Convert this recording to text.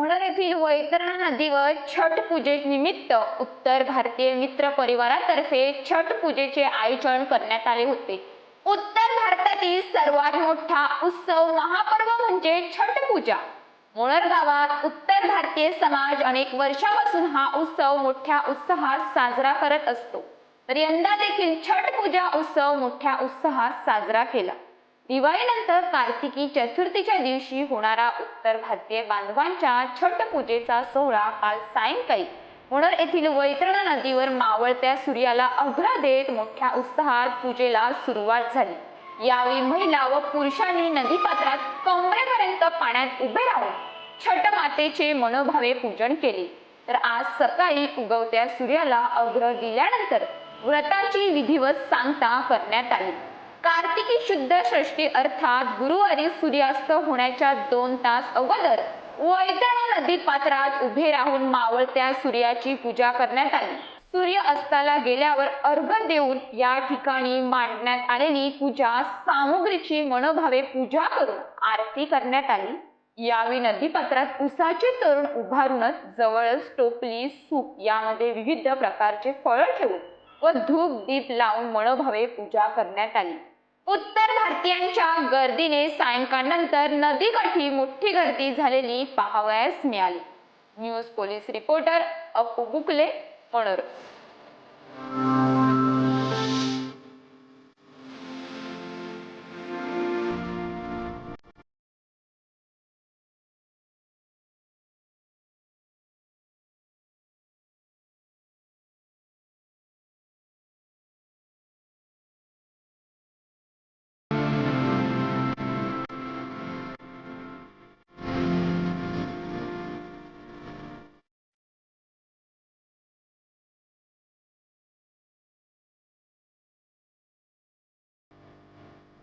म्हणून वैतरणा नदीवर छठ पूजेनिमित्त उत्तर भारतीय मित्र परिवारातर्फे छठ पूजेचे आयोजन करण्यात आले होते. उत्तर भारतातील सर्वात मोठा उत्सव महापर्व म्हणजे छठ पूजा. मोळर गावात उत्तर भारतीय समाज अनेक वर्षापासून हा उत्सव मोठ्या उत्साहात साजरा करत असतो. तर यंदा देखील छठ पूजा उत्सव मोठ्या उत्साहात साजरा केला. दिवाळीनंतर कार्तिकी चतुर्थीच्या दिवशी होणारा उत्तर भारतीय बांधवांच्या छठ पूजेचा सोहळा काल सायंकाळी. होणार येथील वैतरणा नदीवर मावळत्या सूर्याला अभ्रा देत मोठ्या उत्साहात पूजेला सुरुवात झाली. यावेळी महिला व पुरुषांनी नदीपात्रात कमरेपर्यंत पाण्यात उभे राहून छट मातेचे मनोभावे पूजन केले. तर आज सकाळी उगवत्या सूर्याला अग्र दिल्यानंतर व्रताची विधिवत सांगता करण्यात आली. कार्तिकी शुद्ध षष्टी अर्थात गुरुवारी सूर्यास्त होण्याच्या दोन तास अगोदर वैतरणा नदी पात्रात उभे राहून मावळत्या सूर्याची पूजा करण्यात आली. सूर्य अस्ताला गेल्यावर अर्घ देऊन या ठिकाणी मांडण्यात आलेली पूजा सामुग्रीची मनोभावे पूजा करून आरती करण्यात आली. यावेळी नदीपात्रात उसाचे तरुण उभारूनच जवळच टोपली सूप यामध्ये विविध प्रकारचे फळं ठेवून व धूप दीप लावून मनोभावे पूजा करण्यात आली. उत्तर भारतीयांच्या गर्दीने सायंकाळनंतर नदीकाठी मोठी गर्दी झालेली पाहावयास मिळाली. News police reporter Apu Bukle Manor